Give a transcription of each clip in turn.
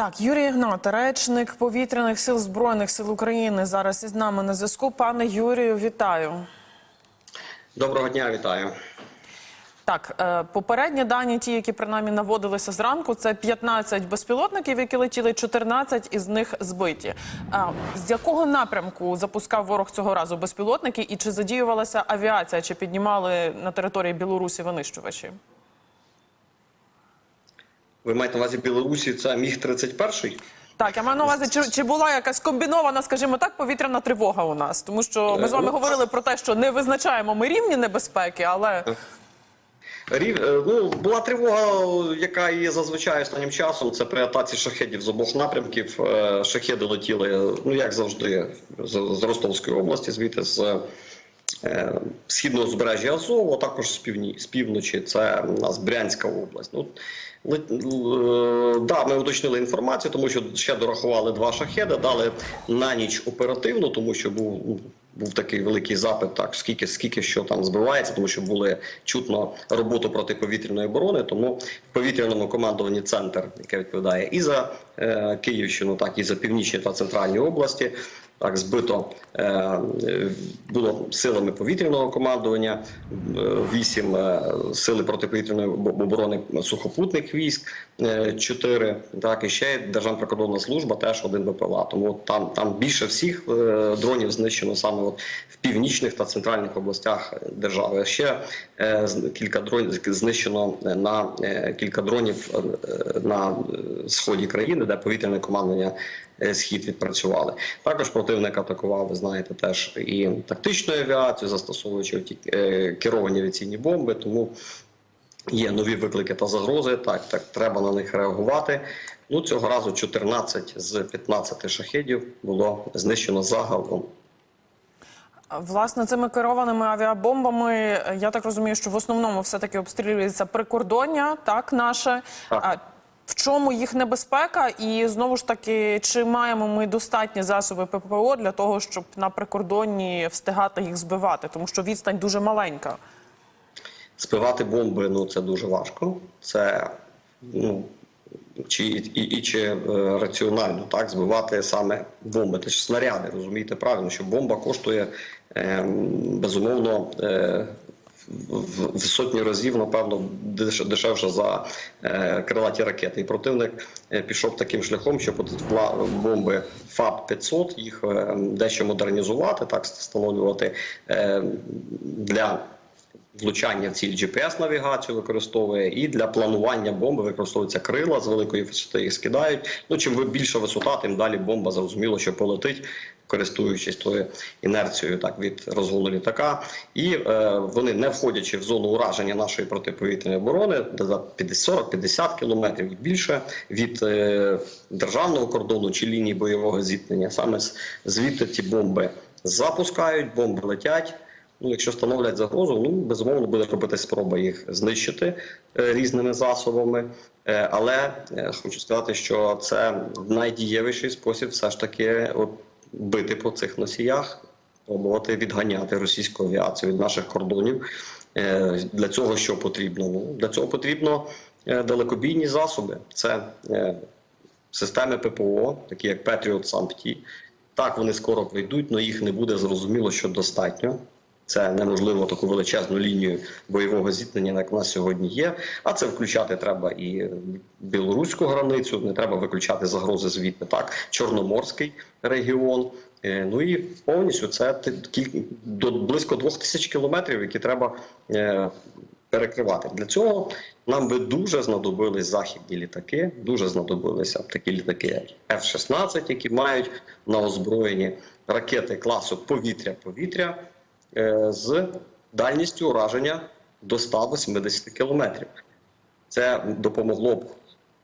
Так, Юрій Ігнат, речник повітряних сил збройних сил України, зараз із нами на зв'язку. Пане Юрію, вітаю. Доброго дня, вітаю. Так, е, попередні дані, ті, які принаймні наводилися зранку, це 15 безпілотників, які летіли, 14 із них збиті. З якого напрямку запускав ворог цього разу безпілотники, і чи задіювалася авіація, чи піднімали на території Білорусі винищувачі? Ви маєте на увазі Білорусі, це міг 31 Так, я маю на увазі, чи, чи була якась комбінована, скажімо так, повітряна тривога у нас? Тому що ми з вами Е, ну, говорили про те, що не визначаємо ми рівні небезпеки, але Рів... е, Ну, була тривога, яка є зазвичай останнім часом. Це при атаці шахедів з обох напрямків. Е, Шахеди летіли, ну як завжди, з, Ростовської області, звідти з е, східного збережжя Азову, а також з, півні... з півночі. Це у нас Брянська область. Ну, е, да, ми уточнили інформацію, тому що ще дорахували два шахеди, дали на ніч оперативно, тому що був. Був такий великий запит, так скільки скільки що там збивається, тому що були чутно роботу протиповітряної оборони. Тому в повітряному командуванні центр, яке відповідає і за е, Київщину, так і за північні та центральні області. Так, збито е, е, було силами повітряного командування, е, вісім е, сили протиповітряної оборони сухопутних військ, е, чотири. Так і ще Державна прикордонна служба, теж один БПЛА. Тому там там більше всіх е, дронів знищено саме от в північних та центральних областях держави. Ще е, кілька дронів знищено на е, кілька дронів е, на е, сході країни, де повітряне командування е, схід відпрацювали. Також противник атакував, ви знаєте, теж і тактичну авіацію, застосовуючи е, керовані авіаційні бомби. Тому є нові виклики та загрози. Так, так треба на них реагувати. Ну цього разу 14 з 15 шахедів було знищено загалом. власне цими керованими авіабомбами е, я так розумію, що в основному все таки обстрілюється прикордоння, так наше. Так. В чому їх небезпека? І знову ж таки, чи маємо ми достатні засоби ППО для того, щоб на прикордонні встигати їх збивати, тому що відстань дуже маленька. Збивати бомби ну це дуже важко. Це ну чи і, і чи е, раціонально так збивати саме бомби, це снаряди, розумієте правильно, що бомба коштує е, безумовно. Е, в, сотні разів, напевно, дешевше за е, крилаті ракети. І противник е, пішов таким шляхом, щоб бомби ФАБ-500 їх е, дещо модернізувати, так встановлювати для влучання в ціль GPS-навігацію використовує, і для планування бомби використовуються крила з великої висоти їх скидають. Ну чим більша висота, тим далі бомба зрозуміло, що полетить, користуючись тою інерцією так від розгону літака. І е, вони, не входячи в зону ураження нашої протиповітряної оборони, де за 40-50 кілометрів і більше від е, державного кордону чи лінії бойового зіткнення, саме звідти ті бомби запускають, бомби летять. Ну, якщо становлять загрозу, ну безумовно буде робити спроба їх знищити е, різними засобами. Е, але е, хочу сказати, що це найдієвіший спосіб, все ж таки, от бити по цих носіях, пробувати відганяти російську авіацію від наших кордонів. Е, для цього що потрібно? Ну для цього потрібно е, далекобійні засоби. Це е, системи ППО, такі як Patriot SAMPT. Так, вони скоро прийдуть, але їх не буде зрозуміло, що достатньо. Це неможливо таку величезну лінію бойового зіткнення, як у нас сьогодні є. А це включати треба і білоруську границю, не треба виключати загрози звідти. Так, Чорноморський регіон. Е, Ну і повністю це близько двох тисяч кілометрів, які треба е, перекривати. Для цього нам би дуже знадобились західні літаки, дуже знадобилися такі літаки, як F-16, які мають на озброєнні ракети класу повітря-повітря з дальністю ураження до 180 кілометрів. Це допомогло б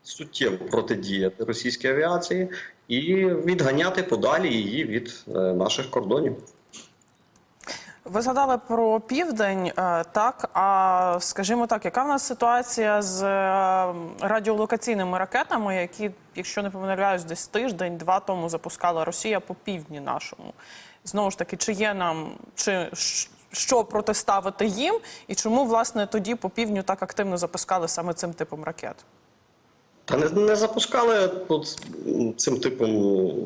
суттєво протидіяти російській авіації і відганяти подалі її від е, наших кордонів. Ви згадали про південь, е, так а скажімо так, яка в нас ситуація з е, радіолокаційними ракетами, які, якщо не помиляюсь, десь тиждень-два тому запускала Росія по півдні нашому? Знову ж таки, чи є нам чи що протиставити їм, і чому власне тоді по півдню так активно запускали саме цим типом ракет? Та не, не запускали от, цим типом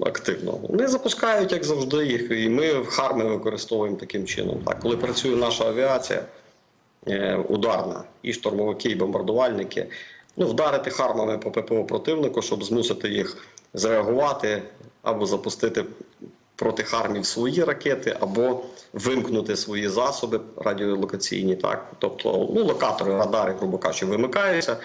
активно. Вони запускають, як завжди, їх, і ми в Хармі використовуємо таким чином. Так, коли працює наша авіація е, ударна, і штурмовики, і бомбардувальники, ну, вдарити хармами по ППО противнику, щоб змусити їх зреагувати або запустити проти хармів свої ракети, або вимкнути свої засоби радіолокаційні. Так? Тобто ну, локатори, радари, грубо кажучи, вимикаються.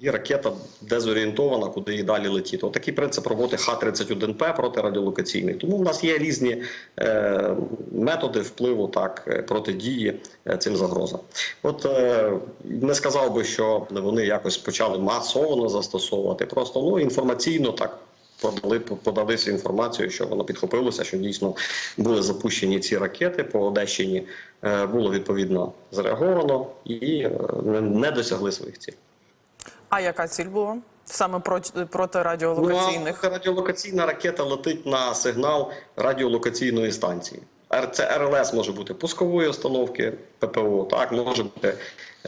І ракета дезорієнтована, куди і далі летіти. Отакий принцип роботи Х-31П проти радіолокаційний. Тому в нас є різні е, методи впливу так е, протидії е, цим загрозам. От е, не сказав би, що вони якось почали масово застосовувати. Просто ну інформаційно так. Подали подалися інформацію, що воно підхопилося, що дійсно були запущені ці ракети по Одещині. Е, було відповідно зреаговано і е, не- досягли своїх цілей. А яка ціль була? Саме проти, проти Ну, радіолокаційних? а радіолокаційна ракета летить на сигнал радіолокаційної станції. Це РЛС може бути пускової установки ППО, так може бути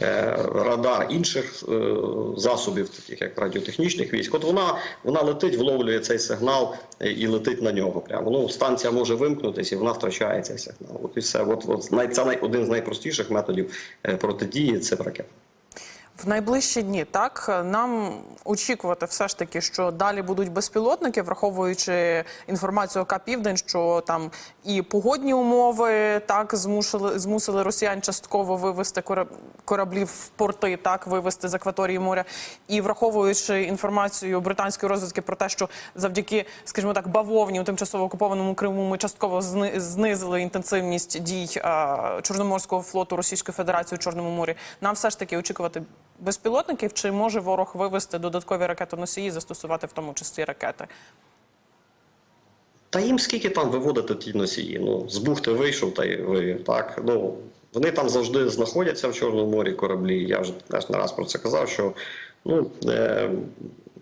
е, радар інших е, засобів, таких як радіотехнічних військ. От вона, вона летить, вловлює цей сигнал е, і летить на нього. Прямо ну станція може вимкнутися, і вона втрачає цей сигнал. От і все. От, от най- це най, один з найпростіших методів е, протидії це ракета. В найближчі дні так нам очікувати все ж таки, що далі будуть безпілотники, враховуючи інформацію ОК Південь, що там і погодні умови так змусили змусили росіян частково вивести кора- кораблів в порти, так вивести з акваторії моря, і враховуючи інформацію британської розвідки про те, що завдяки, скажімо так, бавовні у тимчасово окупованому Криму ми частково знизили інтенсивність дій а, Чорноморського флоту Російської Федерації у Чорному морі. Нам все ж таки очікувати безпілотників, чи може ворог вивести додаткові ракетоносії, застосувати в тому числі ракети? Та їм скільки там виводити ті носії? Ну, з бухти вийшов та й вивів. Так? Ну, вони там завжди знаходяться в Чорному морі кораблі. Я вже не раз про це казав, що ну, е,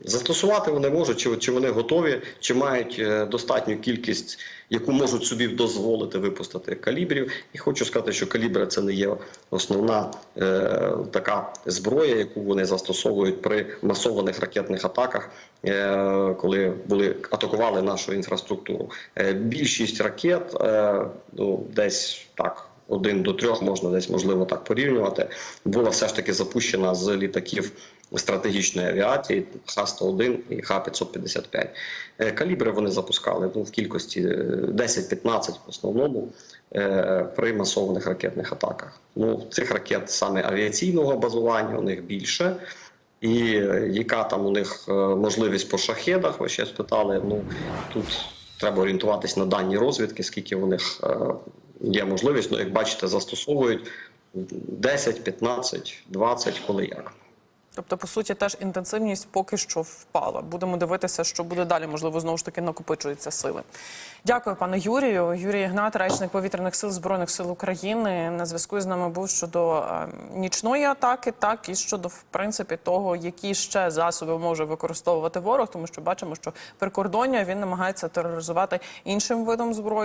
застосувати вони можуть, чи, чи вони готові, чи мають е, достатню кількість, яку можуть собі дозволити випустити калібрів. І хочу сказати, що калібри це не є основна е, така зброя, яку вони застосовують при масованих ракетних атаках, е, коли були атакували нашу інфраструктуру. Е, більшість ракет е, ну, десь так. Один до трьох можна десь можливо так порівнювати. Була все ж таки запущена з літаків стратегічної авіації Х-101 і Х-555. Е, Калібри вони запускали ну, в кількості е, 10-15 в основному е, при масованих ракетних атаках. Ну, цих ракет саме авіаційного базування у них більше. І е, яка там у них е, можливість по шахедах? Ви ще спитали. Ну тут треба орієнтуватись на дані розвідки, скільки у них е, є можливість. Ну, як бачите, застосовують 10, 15, 20, коли як. Тобто, по суті, теж інтенсивність поки що впала. Будемо дивитися, що буде далі. Можливо, знову ж таки накопичуються сили. Дякую, пане Юрію. Юрій Ігнат, речник повітряних сил збройних сил України. На зв'язку з нами був щодо е, нічної атаки, так і щодо в принципі того, які ще засоби може використовувати ворог, тому що бачимо, що прикордоння він намагається тероризувати іншим видом зброї.